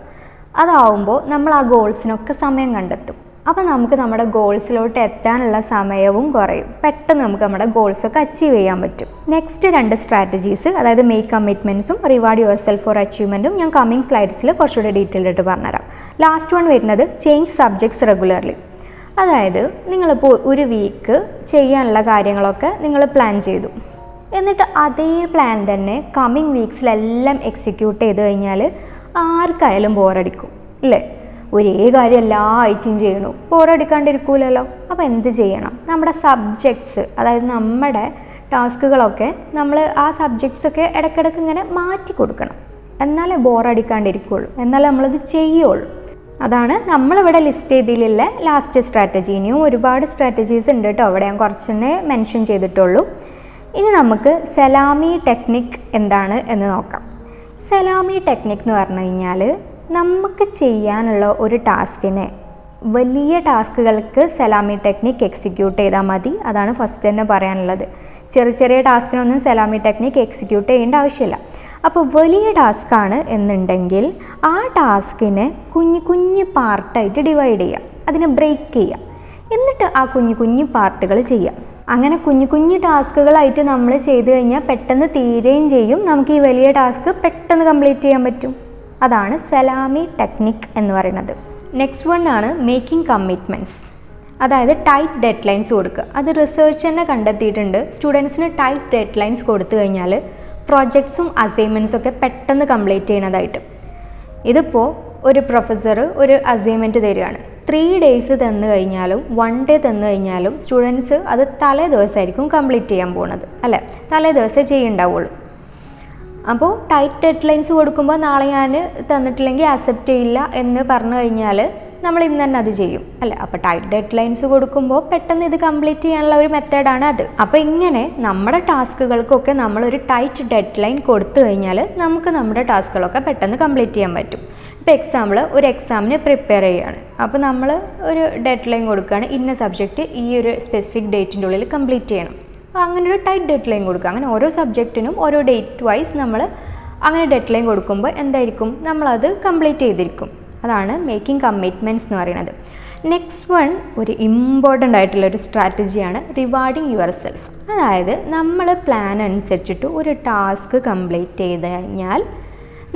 അതാവുമ്പോൾ നമ്മൾ ആ ഗോൾസിനൊക്കെ സമയം കണ്ടെത്തും. അപ്പോൾ നമുക്ക് നമ്മുടെ ഗോൾസിലോട്ട് എത്താനുള്ള സമയവും കുറയും. പെട്ടെന്ന് നമുക്ക് നമ്മുടെ ഗോൾസൊക്കെ അച്ചീവ് ചെയ്യാൻ പറ്റും. നെക്സ്റ്റ് രണ്ട് സ്ട്രാറ്റജീസ് അതായത് മേക്ക് കമ്മിറ്റ്മെന്റ്സും റിവാർഡ് യുവർ സെൽഫ് ഫോർ അച്ചീവ്മെന്റും ഞാൻ കമ്മിങ് സ്ലൈഡ്സിൽ കുറച്ചുകൂടി ഡീറ്റെയിൽ ആയിട്ട് പറഞ്ഞുതരാം. ലാസ്റ്റ് വൺ വരുന്നത് ചേഞ്ച് സബ്ജക്ട്സ് റെഗുലർലി അതായത് നിങ്ങളിപ്പോൾ ഒരു വീക്ക് ചെയ്യാനുള്ള കാര്യങ്ങളൊക്കെ നിങ്ങൾ പ്ലാൻ ചെയ്തു. എന്നിട്ട് അതേ പ്ലാൻ തന്നെ കമ്മിങ് വീക്സിലെല്ലാം എക്സിക്യൂട്ട് ചെയ്ത് കഴിഞ്ഞാൽ ആർക്കായാലും ബോറടിക്കും ഇല്ലേ? ഒരേ കാര്യം എല്ലാ ആഴ്ചയും ചെയ്യണു ബോറടിക്കാണ്ടിരിക്കൂലല്ലോ അപ്പോൾ എന്ത് ചെയ്യണം? നമ്മുടെ സബ്ജക്ട്സ് അതായത് നമ്മുടെ ടാസ്കുകളൊക്കെ നമ്മൾ ആ സബ്ജക്ട്സ് ഒക്കെ ഇടയ്ക്കിടയ്ക്ക് ഇങ്ങനെ മാറ്റി കൊടുക്കണം. എന്നാലേ ബോറടിക്കാണ്ടിരിക്കുള്ളൂ എന്നാലേ നമ്മളത് ചെയ്യുള്ളൂ. അതാണ് നമ്മളിവിടെ ലിസ്റ്റ് ചെയ്തതിലുള്ള ലാസ്റ്റ് സ്ട്രാറ്റജി ഇനിയും ഒരുപാട് സ്ട്രാറ്റജീസ് ഉണ്ട് കേട്ടോ. അവിടെ ഞാൻ കുറച്ചെണ്ണേ മെൻഷൻ ചെയ്തിട്ടുള്ളൂ. ഇനി നമുക്ക് സലാമി ടെക്നിക് എന്താണ് എന്ന് നോക്കാം. സലാമി ടെക്നിക് എന്ന് പറഞ്ഞു കഴിഞ്ഞാൽ നമുക്ക് ചെയ്യാനുള്ള ഒരു ടാസ്കിനെ വലിയ ടാസ്കുകൾക്ക് സലാമി ടെക്നിക്ക് എക്സിക്യൂട്ട് ചെയ്താൽ മതി. അതാണ് ഫസ്റ്റ് തന്നെ പറയാനുള്ളത്. ചെറിയ ചെറിയ ടാസ്കിനൊന്നും സലാമി ടെക്നിക്ക് എക്സിക്യൂട്ട് ചെയ്യേണ്ട ആവശ്യമില്ല. അപ്പോൾ വലിയ ടാസ്ക്കാണ് എന്നുണ്ടെങ്കിൽ ആ ടാസ്കിനെ കുഞ്ഞു കുഞ്ഞു പാർട്ടായിട്ട് ഡിവൈഡ് ചെയ്യുക. അതിനെ ബ്രേക്ക് ചെയ്യുക. എന്നിട്ട് ആ കുഞ്ഞു കുഞ്ഞു പാർട്ടുകൾ ചെയ്യാം അങ്ങനെ കുഞ്ഞു കുഞ്ഞു ടാസ്കുകളായിട്ട് നമ്മൾ ചെയ്തു കഴിഞ്ഞാൽ പെട്ടെന്ന് തീരുകയും ചെയ്യും. നമുക്ക് ഈ വലിയ ടാസ്ക് പെട്ടെന്ന് കംപ്ലീറ്റ് ചെയ്യാൻ പറ്റും. അതാണ് സലാമി ടെക്നിക് എന്ന് പറയുന്നത്. നെക്സ്റ്റ് വൺ ആണ് മേക്കിംഗ് കമ്മിറ്റ്മെന്റ്സ് അതായത് ടൈറ്റ് ഡെഡ് ലൈൻസ് കൊടുക്കുക. അത് റിസർച്ച് തന്നെ കണ്ടെത്തിയിട്ടുണ്ട്. സ്റ്റുഡൻസിന് ടൈറ്റ് ഡെഡ് ലൈൻസ് കൊടുത്തു കഴിഞ്ഞാൽ പ്രോജക്ട്സും അസൈൻമെന്റ്സും ഒക്കെ പെട്ടെന്ന് കംപ്ലീറ്റ് ചെയ്യുന്നതായിട്ട്. ഇതിപ്പോൾ ഒരു പ്രൊഫസർ ഒരു അസൈൻമെന്റ് തരികയാണ്. ത്രീ ഡേയ്സ് തന്നു കഴിഞ്ഞാലും വൺ ഡേ തന്നു കഴിഞ്ഞാലും സ്റ്റുഡൻസ് അത് തലേ ദിവസമായിരിക്കും കംപ്ലീറ്റ് ചെയ്യാൻ പോകുന്നത്. അല്ലേ? തലേ ദിവസമേ ചെയ്യുണ്ടാവുള്ളൂ അപ്പോൾ ടൈറ്റ് ഡെഡ് ലൈൻസ് കൊടുക്കുമ്പോൾ നാളെ ഞാൻ തന്നിട്ടില്ലെങ്കിൽ അക്സെപ്റ്റ് ചെയ്യില്ല എന്ന് പറഞ്ഞു കഴിഞ്ഞാൽ നമ്മൾ ഇന്ന് തന്നെ അത് ചെയ്യും. അല്ലേ? അപ്പോൾ ടൈറ്റ് ഡെഡ് ലൈൻസ് കൊടുക്കുമ്പോൾ പെട്ടെന്ന് ഇത് കംപ്ലീറ്റ് ചെയ്യാനുള്ള ഒരു മെത്തേഡാണ് അത്. അപ്പോൾ ഇങ്ങനെ നമ്മുടെ ടാസ്കുകൾക്കൊക്കെ നമ്മളൊരു ടൈറ്റ് ഡെഡ് ലൈൻ കൊടുത്തു കഴിഞ്ഞാൽ നമുക്ക് നമ്മുടെ ടാസ്കുകളൊക്കെ പെട്ടെന്ന് കംപ്ലീറ്റ് ചെയ്യാൻ പറ്റും. ഇപ്പോൾ എക്സാമ്പിൾ ഒരു എക്സാമിന് പ്രിപ്പയർ ചെയ്യുകയാണ്. അപ്പോൾ നമ്മൾ ഒരു ഡെഡ് ലൈൻ കൊടുക്കുകയാണ്. ഇന്ന സബ്ജക്റ്റ് ഈ ഒരു സ്പെസിഫിക് ഡേറ്റിന്റെ ഉള്ളിൽ കംപ്ലീറ്റ് ചെയ്യണം. അങ്ങനെ ഒരു ടൈറ്റ് ഡെഡ് ലൈൻ കൊടുക്കുക. അങ്ങനെ ഓരോ സബ്ജക്റ്റിനും ഓരോ ഡേറ്റ് വൈസ് നമ്മൾ അങ്ങനെ ഡെഡ് ലൈൻ കൊടുക്കുമ്പോൾ എന്തായിരിക്കും? നമ്മളത് കംപ്ലീറ്റ് ചെയ്തിരിക്കും. അതാണ് മേക്കിംഗ് കമ്മിറ്റ്മെന്റ്സ് എന്ന് പറയുന്നത്. നെക്സ്റ്റ് വൺ ഒരു ഇമ്പോർട്ടന്റ് ആയിട്ടുള്ള ഒരു സ്ട്രാറ്റജിയാണ് റിവാർഡിങ് യുവർ സെൽഫ് അതായത് നമ്മൾ പ്ലാൻ അനുസരിച്ചിട്ട് ഒരു ടാസ്ക് കംപ്ലീറ്റ് ചെയ്ത് കഴിഞ്ഞാൽ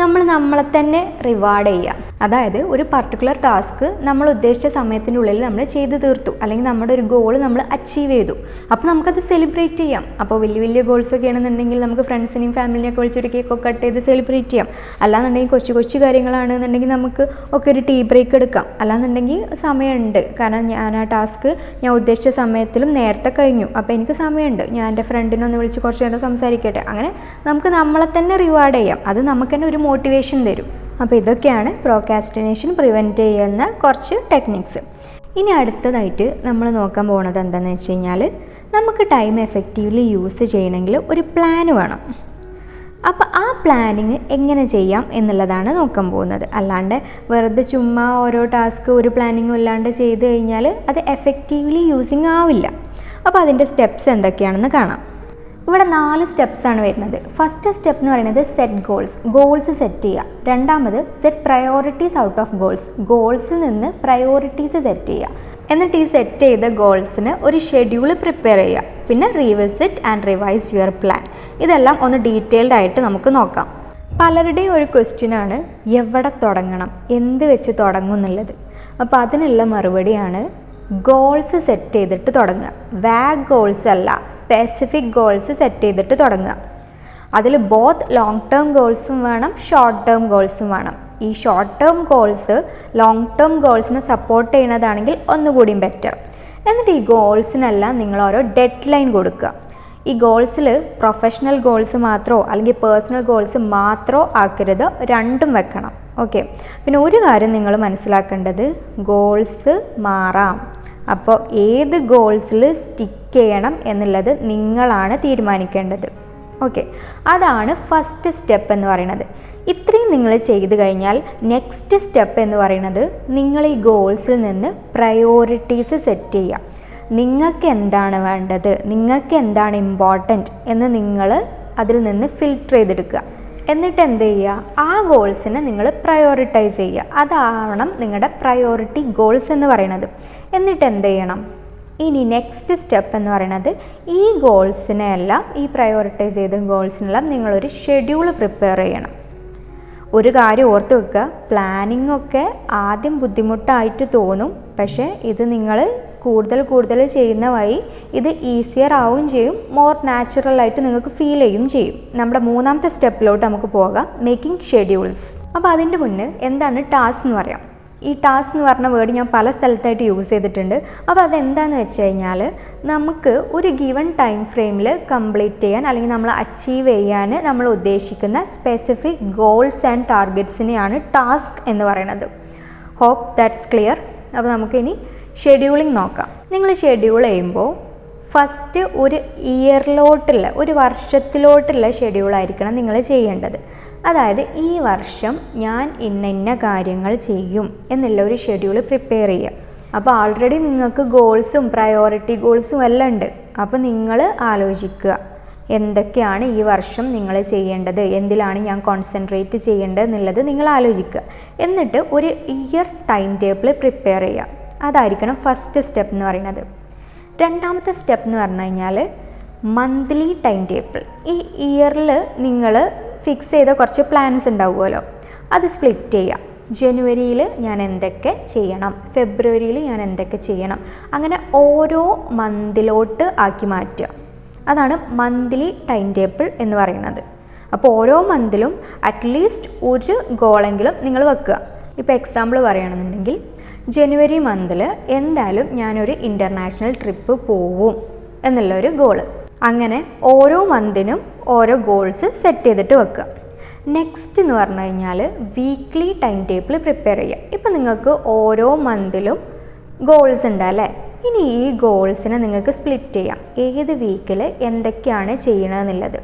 നമ്മൾ നമ്മളെ തന്നെ റിവാർഡ് ചെയ്യുക അതായത് ഒരു പർട്ടിക്കുലർ ടാസ്ക് നമ്മൾ ഉദ്ദേശിച്ച സമയത്തിനുള്ളിൽ നമ്മൾ ചെയ്തു തീർത്തു. അല്ലെങ്കിൽ നമ്മുടെ ഒരു ഗോൾ നമ്മൾ അച്ചീവ് ചെയ്തു. അപ്പോൾ നമുക്കത് സെലിബ്രേറ്റ് ചെയ്യാം. അപ്പോൾ വലിയ വലിയ ഗോൾസ് ഒക്കെ ആണെന്നുണ്ടെങ്കിൽ നമുക്ക് ഫ്രണ്ട്സിനെയും ഫാമിലിനെയും ഫാമിലിനെയൊക്കെ വിളിച്ചൊരു കേക്കൊക്കെ കട്ട് ചെയ്ത് സെലിബ്രേറ്റ് ചെയ്യാം. അല്ലാന്നുണ്ടെങ്കിൽ കൊച്ചു കൊച്ചു കാര്യങ്ങളാണെന്നുണ്ടെങ്കിൽ നമുക്ക് ഒക്കെ ഒരു ടീ ബ്രേക്ക് എടുക്കാം. അല്ലാന്നുണ്ടെങ്കിൽ സമയമുണ്ട്. കാരണം ഞാൻ ആ ടാസ്ക് ഞാൻ ഉദ്ദേശിച്ച സമയത്തിലും നേരത്തെ കഴിഞ്ഞു. അപ്പോൾ എനിക്ക് സമയമുണ്ട്. ഞാൻ എന്റെ ഫ്രണ്ടിനെ ഒന്ന് വിളിച്ച് കുറച്ച് നേരം സംസാരിക്കട്ടെ. അങ്ങനെ നമുക്ക് നമ്മളെ തന്നെ റിവാർഡ് ചെയ്യാം. അത് നമുക്ക് തന്നെ ഒരു മോട്ടിവേഷൻ തരും. അപ്പോൾ ഇതൊക്കെയാണ് പ്രോക്കാസ്റ്റിനേഷൻ പ്രിവെന്റ് ചെയ്യുന്ന കുറച്ച് ടെക്നിക്സ് ഇനി അടുത്തതായിട്ട് നമ്മൾ നോക്കാൻ പോകുന്നത് എന്താണെന്ന് വെച്ച് കഴിഞ്ഞാൽ നമുക്ക് ടൈം എഫക്റ്റീവ്ലി യൂസ് ചെയ്യണമെങ്കിൽ ഒരു പ്ലാൻ വേണം. അപ്പോൾ ആ പ്ലാനിങ് എങ്ങനെ ചെയ്യാം എന്നുള്ളതാണ് നോക്കാൻ പോകുന്നത്. അല്ലാണ്ട് വെറുതെ ചുമ്മാ ഓരോ ടാസ്ക് ഒരു പ്ലാനിങ്ങും ഇല്ലാണ്ട് ചെയ്ത് കഴിഞ്ഞാൽ അത് എഫക്റ്റീവ്ലി യൂസിങ് ആവില്ല. അപ്പോൾ അതിന്റെ സ്റ്റെപ്സ് എന്തൊക്കെയാണെന്ന് കാണാം. ഇവിടെ നാല് സ്റ്റെപ്സ് ആണ് വരുന്നത്. ഫസ്റ്റ് സ്റ്റെപ്പ് എന്ന് പറയുന്നത് സെറ്റ് ഗോൾസ് ഗോൾസ് സെറ്റ് ചെയ്യുക. രണ്ടാമത് set priorities out of goals ഗോൾസിൽ നിന്ന് പ്രയോറിറ്റീസ് സെറ്റ് ചെയ്യുക. എന്നിട്ട് ഈ സെറ്റ് ചെയ്ത ഗോൾസിന് ഒരു ഷെഡ്യൂൾ പ്രിപ്പയർ ചെയ്യുക. പിന്നെ revisit and revise your plan ഇതെല്ലാം ഒന്ന് ഡീറ്റെയിൽഡ് ആയിട്ട് നമുക്ക് നോക്കാം. പലരുടെയും ഒരു ക്വസ്റ്റ്യനാണ് എവിടെ തുടങ്ങണം? എന്ത് വെച്ച് തുടങ്ങും എന്നുള്ളത്. അപ്പോൾ അതിനുള്ള മറുപടിയാണ് ഗോൾസ് സെറ്റ് ചെയ്തിട്ട് തുടങ്ങുക. വാഗ് ഗോൾസ് അല്ല സ്പെസിഫിക് ഗോൾസ് സെറ്റ് ചെയ്തിട്ട് തുടങ്ങുക. അതിൽ ബോത്ത് ലോങ് ടേം ഗോൾസും വേണം ഷോർട്ട് ടേം ഗോൾസും വേണം. ഈ short term goals long term ഗോൾസിനെ support ചെയ്യുന്നതാണെങ്കിൽ ഒന്നുകൂടിയും ബെറ്റർ എന്നിട്ട് ഈ ഗോൾസിനെല്ലാം നിങ്ങൾ ഓരോ ഡെഡ് ലൈൻ കൊടുക്കുക. ഈ ഗോൾസിൽ പ്രൊഫഷണൽ ഗോൾസ് മാത്രമോ അല്ലെങ്കിൽ പേഴ്സണൽ ഗോൾസ് മാത്രമോ ആക്കരുത് രണ്ടും വെക്കണം. ഓക്കെ പിന്നെ ഒരു കാര്യം നിങ്ങൾ മനസ്സിലാക്കേണ്ടത് ഗോൾസ് മാറാം. അപ്പോൾ ഏത് ഗോൾസിൽ സ്റ്റിക്ക് ചെയ്യണം എന്നുള്ളത് നിങ്ങളാണ് തീരുമാനിക്കേണ്ടത്. ഓക്കെ. അതാണ് ഫസ്റ്റ് സ്റ്റെപ്പ് എന്ന് പറയുന്നത്. ഇത്രയും നിങ്ങൾ ചെയ്തു കഴിഞ്ഞാൽ നെക്സ്റ്റ് സ്റ്റെപ്പ് എന്ന് പറയുന്നത് നിങ്ങൾ ഈ ഗോൾസിൽ നിന്ന് പ്രയോറിറ്റീസ് സെറ്റ് ചെയ്യുക. നിങ്ങൾക്ക് എന്താണ് വേണ്ടത്? നിങ്ങൾക്ക് എന്താണ് ഇമ്പോർട്ടന്റ് എന്ന് നിങ്ങൾ അതിൽ നിന്ന് ഫിൽട്ടർ ചെയ്തെടുക്കുക. എന്നിട്ട് എന്ത് ചെയ്യുക? ആ ഗോൾസിനെ നിങ്ങൾ പ്രയോറിറ്റൈസ് ചെയ്യുക. അതാവണം നിങ്ങളുടെ പ്രയോറിറ്റി ഗോൾസ് എന്ന് പറയുന്നത്. എന്നിട്ട് എന്ത് ചെയ്യണം? ഇനി നെക്സ്റ്റ് സ്റ്റെപ്പ് എന്ന് പറയുന്നത് ഈ ഗോൾസിനെല്ലാം ഈ പ്രയോറിറ്റൈസ് ചെയ്ത ഗോൾസിനെല്ലാം നിങ്ങളൊരു ഷെഡ്യൂൾ പ്രിപ്പയർ ചെയ്യണം. ഒരു കാര്യം ഓർത്ത് വെക്കുക. പ്ലാനിംഗ് ഒക്കെ ആദ്യം ബുദ്ധിമുട്ടായിട്ട് തോന്നും. പക്ഷേ ഇത് നിങ്ങൾ കൂടുതൽ കൂടുതൽ ചെയ്യുന്ന വഴി ഇത് ഈസിയർ ആവുകയും ചെയ്യും മോർ നാച്ചുറലായിട്ട് നിങ്ങൾക്ക് ഫീൽ ചെയ്യും ചെയ്യും. നമ്മുടെ മൂന്നാമത്തെ സ്റ്റെപ്പിലോട്ട് നമുക്ക് പോകാം മേക്കിംഗ് ഷെഡ്യൂൾസ് അപ്പോൾ അതിന്റെ മുന്നേ എന്താണ് ടാസ്ക് എന്ന് പറയാം. ഈ ടാസ്ക് എന്ന് പറഞ്ഞ വേർഡ് ഞാൻ പല സ്ഥലത്തായിട്ട് യൂസ് ചെയ്തിട്ടുണ്ട്. അപ്പോൾ അതെന്താണെന്ന് വെച്ച് കഴിഞ്ഞാൽ നമുക്ക് ഒരു ഗിവൺ ടൈം ഫ്രെയിമിൽ കംപ്ലീറ്റ് ചെയ്യാൻ അല്ലെങ്കിൽ നമ്മൾ അച്ചീവ് ചെയ്യാൻ നമ്മൾ ഉദ്ദേശിക്കുന്ന സ്പെസിഫിക് ഗോൾസ് ആൻഡ് ടാർഗറ്റ്സിനെയാണ് ടാസ്ക് എന്ന് പറയുന്നത്. ഹോപ്പ് ദാറ്റ്സ് ക്ലിയർ അപ്പോൾ നമുക്കിനി ഷെഡ്യൂളിംഗ് നോക്കാം. നിങ്ങൾ ഷെഡ്യൂൾ ചെയ്യുമ്പോൾ ഫസ്റ്റ് ഒരു ഇയറിലോട്ടുള്ള ഒരു വർഷത്തിലോട്ടുള്ള ഷെഡ്യൂളായിരിക്കണം നിങ്ങൾ ചെയ്യേണ്ടത്. അതായത് ഈ വർഷം ഞാൻ ഇന്ന ഇന്ന കാര്യങ്ങൾ ചെയ്യും എന്നുള്ള ഒരു ഷെഡ്യൂൾ പ്രിപ്പയർ ചെയ്യുക. അപ്പോൾ ആൾറെഡി നിങ്ങൾക്ക് ഗോൾസും പ്രയോറിറ്റി ഗോൾസും എല്ലാം ഉണ്ട്. അപ്പോൾ നിങ്ങൾ ആലോചിക്കുക എന്തൊക്കെയാണ് ഈ വർഷം നിങ്ങൾ ചെയ്യേണ്ടത്? എന്തിലാണ് ഞാൻ കോൺസെൻട്രേറ്റ് ചെയ്യേണ്ടത് എന്നുള്ളത് നിങ്ങൾ ആലോചിക്കുക. എന്നിട്ട് ഒരു ഇയർ ടൈം ടേബിൾ പ്രിപ്പയർ ചെയ്യുക. അതായിരിക്കണം ഫസ്റ്റ് സ്റ്റെപ്പ് എന്ന് പറയുന്നത്. രണ്ടാമത്തെ സ്റ്റെപ്പ് എന്ന് പറഞ്ഞു കഴിഞ്ഞാൽ മന്ത്ലി ടൈം ടേബിൾ ഈ ഇയറിൽ നിങ്ങൾ ഫിക്സ് ചെയ്ത കുറച്ച് പ്ലാൻസ് ഉണ്ടാവുമല്ലോ. അത് സ്പ്ലിറ്റ് ചെയ്യുക. ജനുവരിയിൽ ഞാൻ എന്തൊക്കെ ചെയ്യണം? ഫെബ്രുവരിയിൽ ഞാൻ എന്തൊക്കെ ചെയ്യണം? അങ്ങനെ ഓരോ മന്തിലോട്ട് ആക്കി മാറ്റുക. അതാണ് മന്ത്ലി ടൈം ടേബിൾ എന്ന് പറയുന്നത്. അപ്പോൾ ഓരോ മന്തിലും അറ്റ്ലീസ്റ്റ് ഒരു ഗോളെങ്കിലും നിങ്ങൾ വെക്കുക. ഇപ്പോൾ എക്സാമ്പിൾ പറയുകയാണെന്നുണ്ടെങ്കിൽ ജനുവരി മന്തിൽ എന്തായാലും ഞാനൊരു ഇന്റർനാഷണൽ ട്രിപ്പ് പോവും എന്നുള്ളൊരു ഗോൾ അങ്ങനെ ഓരോ മന്തിനും ഓരോ ഗോൾസ് സെറ്റ് ചെയ്തിട്ട് വെക്കുക. നെക്സ്റ്റ് എന്ന് പറഞ്ഞു കഴിഞ്ഞാൽ വീക്ക്ലി ടൈം ടേബിൾ പ്രിപ്പയർ ചെയ്യുക. ഇപ്പം നിങ്ങൾക്ക് ഓരോ മന്തിലും ഗോൾസ് ഉണ്ട് അല്ലേ? ഇനി ഈ ഗോൾസിനെ നിങ്ങൾക്ക് സ്പ്ലിറ്റ് ചെയ്യാം. ഏത് വീക്കിൽ എന്തൊക്കെയാണ് ചെയ്യണമെന്നുള്ളത്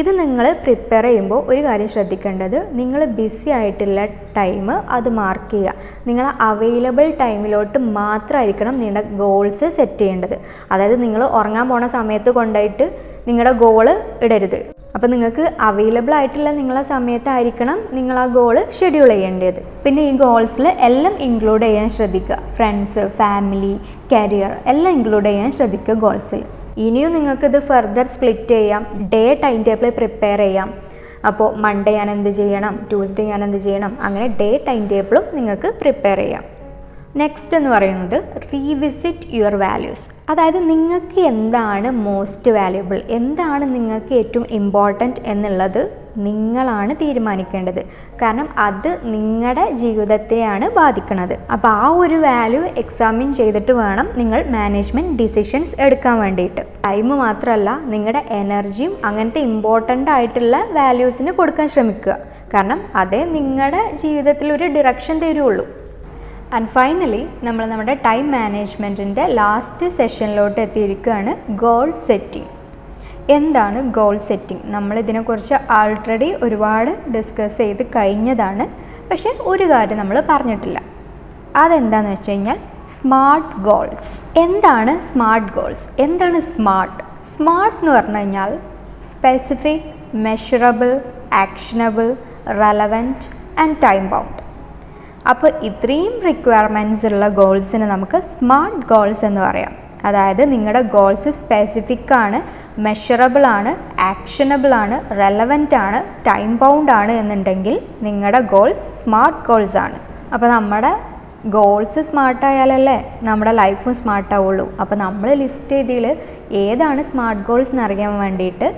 ഇത് നിങ്ങൾ പ്രിപ്പയർ ചെയ്യുമ്പോൾ ഒരു കാര്യം ശ്രദ്ധിക്കേണ്ടത് നിങ്ങൾ ബിസി ആയിട്ടുള്ള ടൈം അത് മാർക്ക് ചെയ്യുക. നിങ്ങൾ അവൈലബിൾ ടൈമിലോട്ട് മാത്രമായിരിക്കണം നിങ്ങളുടെ ഗോൾസ് സെറ്റ് ചെയ്യേണ്ടത്. അതായത് നിങ്ങൾ ഉറങ്ങാൻ പോണ സമയത്ത് കൊണ്ടുപോയിട്ട് നിങ്ങളുടെ ഗോൾ ഇടരുത്. അപ്പോൾ നിങ്ങൾക്ക് അവൈലബിൾ ആയിട്ടുള്ള നിങ്ങളെ സമയത്തായിരിക്കണം നിങ്ങൾ ആ ഗോൾ ഷെഡ്യൂൾ ചെയ്യേണ്ടത്. പിന്നെ ഈ ഗോൾസിൽ എല്ലാം ഇൻക്ലൂഡ് ചെയ്യാൻ ശ്രദ്ധിക്കുക. ഫ്രണ്ട്സ് ഫാമിലി കരിയർ എല്ലാം ഇൻക്ലൂഡ് ചെയ്യാൻ ശ്രദ്ധിക്കുക ഗോൾസിൽ ഇനിയും നിങ്ങൾക്കിത് ഫർദർ സ്പ്ലിറ്റ് ചെയ്യാം. ഡേ ടൈം ടേബിൾ പ്രിപ്പയർ ചെയ്യാം. അപ്പോൾ മൺഡേ ഞാൻ എന്ത് ചെയ്യണം? ട്യൂസ്ഡേ ഞാൻ എന്ത് ചെയ്യണം? അങ്ങനെ ഡേ ടൈം ടേബിളും നിങ്ങൾക്ക് പ്രിപ്പയർ ചെയ്യാം. നെക്സ്റ്റ് എന്ന് പറയുന്നത് റീവിസിറ്റ് യുവർ വാല്യൂസ് അതായത് നിങ്ങൾക്ക് എന്താണ് മോസ്റ്റ് വാല്യുബിൾ എന്താണ് നിങ്ങൾക്ക് ഏറ്റവും ഇമ്പോർട്ടന്റ് എന്നുള്ളത് നിങ്ങളാണ് തീരുമാനിക്കേണ്ടത്. കാരണം അത് നിങ്ങളുടെ ജീവിതത്തെയാണ് ബാധിക്കുന്നത് അപ്പോൾ ആ ഒരു വാല്യൂ എക്സാമിൻ ചെയ്തിട്ട് വേണം നിങ്ങൾ മാനേജ്മെന്റ് ഡിസിഷൻസ് എടുക്കാൻ വേണ്ടിയിട്ട് ടൈം മാത്രമല്ല നിങ്ങളുടെ എനർജിയും അങ്ങനത്തെ ഇമ്പോർട്ടന്റ് ആയിട്ടുള്ള വാല്യൂസിന് കൊടുക്കാൻ ശ്രമിക്കുക. കാരണം അതേ നിങ്ങളുടെ ജീവിതത്തിൽ ഒരു ഡിറക്ഷൻ തരുള്ളൂ. ആൻഡ് ഫൈനലി നമ്മൾ നമ്മുടെ ടൈം മാനേജ്മെന്റിന്റെ ലാസ്റ്റ് സെഷനിലോട്ട് എത്തിയിരിക്കുകയാണ് ഗോൾ സെറ്റിംഗ് എന്താണ് ഗോൾ സെറ്റിംഗ് നമ്മളിതിനെക്കുറിച്ച് ആൾറെഡി ഒരുപാട് ഡിസ്കസ് ചെയ്ത് കഴിഞ്ഞതാണ്. പക്ഷേ ഒരു കാര്യം നമ്മൾ പറഞ്ഞിട്ടില്ല. അതെന്താണെന്ന് വെച്ച് കഴിഞ്ഞാൽ സ്മാർട്ട് ഗോൾസ് എന്താണ് സ്മാർട്ട് ഗോൾസ് എന്താണ് സ്മാർട്ട് സ്മാർട്ട് എന്ന് പറഞ്ഞു കഴിഞ്ഞാൽ specific measurable actionable relevant and time bound അപ്പോൾ ഇത്രയും റിക്വയർമെന്റ്സ് ഉള്ള ഗോൾസിന് നമുക്ക് സ്മാർട്ട് ഗോൾസ് എന്ന് പറയാം. അതായത് നിങ്ങളുടെ ഗോൾസ് സ്പെസിഫിക് ആണ് മെഷറബിൾ ആണ് ആക്ഷനബിൾ ആണ് റെലവന്റ് ആണ് ടൈം ബൗണ്ട് ആണ് എന്നുണ്ടെങ്കിൽ നിങ്ങളുടെ ഗോൾസ് സ്മാർട്ട് ഗോൾസ് ആണ്. അപ്പോൾ നമ്മുടെ ഗോൾസ് സ്മാർട്ടായാലല്ലേ നമ്മുടെ ലൈഫും സ്മാർട്ടാവുള്ളൂ അപ്പോൾ നമ്മൾ ലിസ്റ്റ് ചെയ്തതിൽ ഏതാണ് സ്മാർട്ട് ഗോൾസ് എന്നറിയാൻ വേണ്ടിയിട്ട്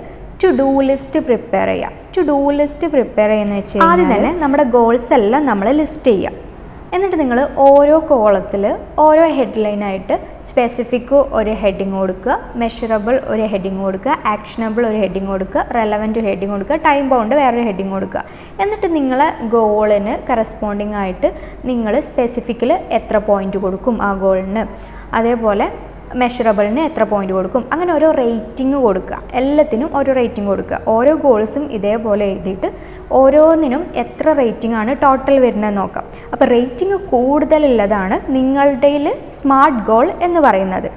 ടു ഡു ലിസ്റ്റ് പ്രിപ്പയർ ചെയ്യുക ടു ഡു ലിസ്റ്റ് പ്രിപ്പയർ ചെയ്യുന്ന വെച്ചാൽ ആദ്യം തന്നെ നമ്മുടെ ഗോൾസ് എല്ലാം നമ്മൾ ലിസ്റ്റ് ചെയ്യുക. എന്നിട്ട് നിങ്ങൾ ഓരോ കോളത്തിൽ ഓരോ ഹെഡ്ലൈനായിട്ട് സ്പെസിഫിക് ഒരു ഹെഡിങ് കൊടുക്കുക മെഷറബിൾ ഒരു ഹെഡിങ് കൊടുക്കുക ആക്ഷനബിൾ ഒരു ഹെഡിങ് കൊടുക്കുക റെലവന്റ് ഒരു ഹെഡിങ് കൊടുക്കുക ടൈം ബൗണ്ട് വേറൊരു ഹെഡിങ് കൊടുക്കുക. എന്നിട്ട് നിങ്ങളെ ഗോളിന് കറസ്പോണ്ടിങ് ആയിട്ട് നിങ്ങൾ സ്പെസിഫിക്കിൽ എത്ര പോയിന്റ് കൊടുക്കും ആ ഗോളിന് അതേപോലെ മെഷറബിളിന് എത്ര പോയിന്റ് കൊടുക്കും. അങ്ങനെ ഓരോ റേറ്റിംഗ് കൊടുക്കുക. എല്ലാത്തിനും ഓരോ റേറ്റിംഗ് കൊടുക്കുക. ഓരോ ഗോൾസും ഇതേപോലെ എഴുതിയിട്ട് ഓരോന്നിനും എത്ര റേറ്റിംഗ് ആണ് ടോട്ടൽ വരുന്നത് നോക്കാം. അപ്പോൾ റേറ്റിംഗ് കൂടുതലുള്ളതാണ് നിങ്ങളുടെയിൽ സ്മാർട്ട് ഗോൾ എന്ന് പറയുന്നത്.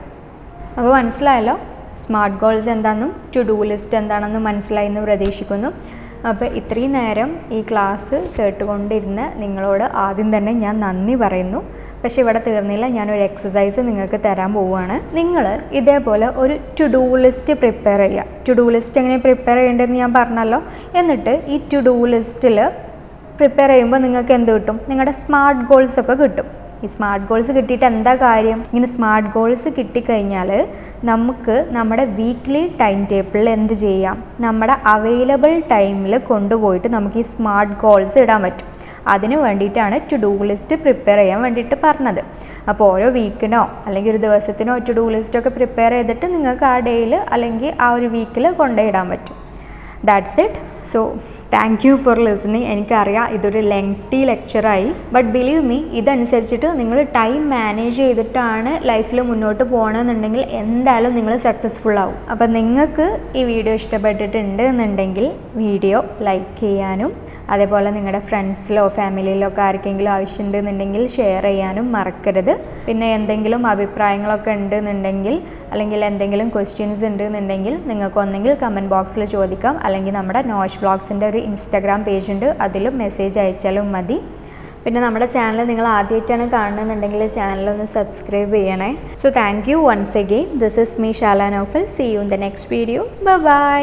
അപ്പോൾ മനസ്സിലായല്ലോ? സ്മാർട്ട് ഗോൾസ് എന്താണെന്നും ടു ഡു ലിസ്റ്റ് എന്താണെന്നും മനസ്സിലായി എന്ന് പ്രതീക്ഷിക്കുന്നു. അപ്പോൾ ഇത്രയും നേരം ഈ ക്ലാസ് കേട്ടുകൊണ്ടിരുന്ന് നിങ്ങളോട് ആദ്യം തന്നെ ഞാൻ നന്ദി പറയുന്നു. പക്ഷേ ഇവിടെ തീർന്നില്ല. ഞാനൊരു എക്സസൈസ് നിങ്ങൾക്ക് തരാൻ പോവുകയാണ്. നിങ്ങൾ ഇതേപോലെ ഒരു ടു ഡൂ ലിസ്റ്റ് പ്രിപ്പയർ ചെയ്യുക. ടു ഡൂ ലിസ്റ്റ് എങ്ങനെ പ്രിപ്പയർ ചെയ്യേണ്ടതെന്ന് ഞാൻ പറഞ്ഞല്ലോ. എന്നിട്ട് ഈ ടു ഡൂ ലിസ്റ്റിൽ പ്രിപ്പയർ ചെയ്യുമ്പോൾ നിങ്ങൾക്ക് എന്ത് കിട്ടും? നിങ്ങളുടെ സ്മാർട്ട് ഗോൾസ് ഒക്കെ കിട്ടും. ഈ സ്മാർട്ട് ഗോൾസ് കിട്ടിയിട്ട് എന്താ കാര്യം? ഇങ്ങനെ സ്മാർട്ട് ഗോൾസ് കിട്ടിക്കഴിഞ്ഞാൽ നമുക്ക് നമ്മുടെ വീക്ക്ലി ടൈം ടേബിളിൽ എന്ത് ചെയ്യാം? നമ്മുടെ അവൈലബിൾ ടൈമിൽ കൊണ്ടുപോയിട്ട് നമുക്ക് ഈ സ്മാർട്ട് ഗോൾസ് ഇടാൻ പറ്റും. അതിന് വേണ്ടിയിട്ടാണ് ടു ഡു ലിസ്റ്റ് പ്രിപ്പയർ ചെയ്യാൻ വേണ്ടിയിട്ട് പറഞ്ഞത്. അപ്പോൾ ഓരോ വീക്കിനോ അല്ലെങ്കിൽ ഒരു ദിവസത്തിനോ ടു ഡു ലിസ്റ്റൊക്കെ പ്രിപ്പയർ ചെയ്തിട്ട് നിങ്ങൾക്ക് ആ ഡേയിൽ അല്ലെങ്കിൽ ആ ഒരു വീക്കിൽ കൊണ്ടുപോയിടാൻ പറ്റും. That's it so thank you for listening എനിക്കറിയാം ഇതൊരു ലെങ്തി ലെക്ചറായി ബട്ട് ബിലീവ് മീ ഇതനുസരിച്ചിട്ട് നിങ്ങൾ ടൈം മാനേജ് ചെയ്തിട്ടാണ് ലൈഫിൽ മുന്നോട്ട് പോകണമെന്നുണ്ടെങ്കിൽ എന്തായാലും നിങ്ങൾ സക്സസ്ഫുൾ ആവും. അപ്പം നിങ്ങൾക്ക് ഈ വീഡിയോ ഇഷ്ടപ്പെട്ടിട്ടുണ്ട് എന്നുണ്ടെങ്കിൽ വീഡിയോ ലൈക്ക് ചെയ്യാനും അതേപോലെ നിങ്ങളുടെ ഫ്രണ്ട്സിലോ ഫാമിലിയിലോ ഒക്കെ ആർക്കെങ്കിലും ആവശ്യമുണ്ട് എന്നുണ്ടെങ്കിൽ ഷെയർ ചെയ്യാനും മറക്കരുത്. പിന്നെ എന്തെങ്കിലും അഭിപ്രായങ്ങളൊക്കെ ഉണ്ട് എന്നുണ്ടെങ്കിൽ അല്ലെങ്കിൽ എന്തെങ്കിലും ക്വസ്റ്റ്യൻസ് ഉണ്ട് എന്നുണ്ടെങ്കിൽ നിങ്ങൾക്ക് ഒന്നെങ്കിൽ കമന്റ് ബോക്സിൽ ചോദിക്കാം. അല്ലെങ്കിൽ നമ്മുടെ നോഷ് ബ്ലോഗ്സിന്റെ ഒരു ഇൻസ്റ്റാഗ്രാം പേജ് ഉണ്ട്. അതിലും മെസ്സേജ് അയച്ചാലും മതി. പിന്നെ നമ്മുടെ ചാനൽ നിങ്ങൾ ആദ്യമായിട്ടാണ് കാണുന്നുണ്ടെങ്കിൽ ചാനലൊന്ന് സബ്സ്ക്രൈബ് ചെയ്യണേ. So thank you once again this is me Shala Nofal see you in the next video bye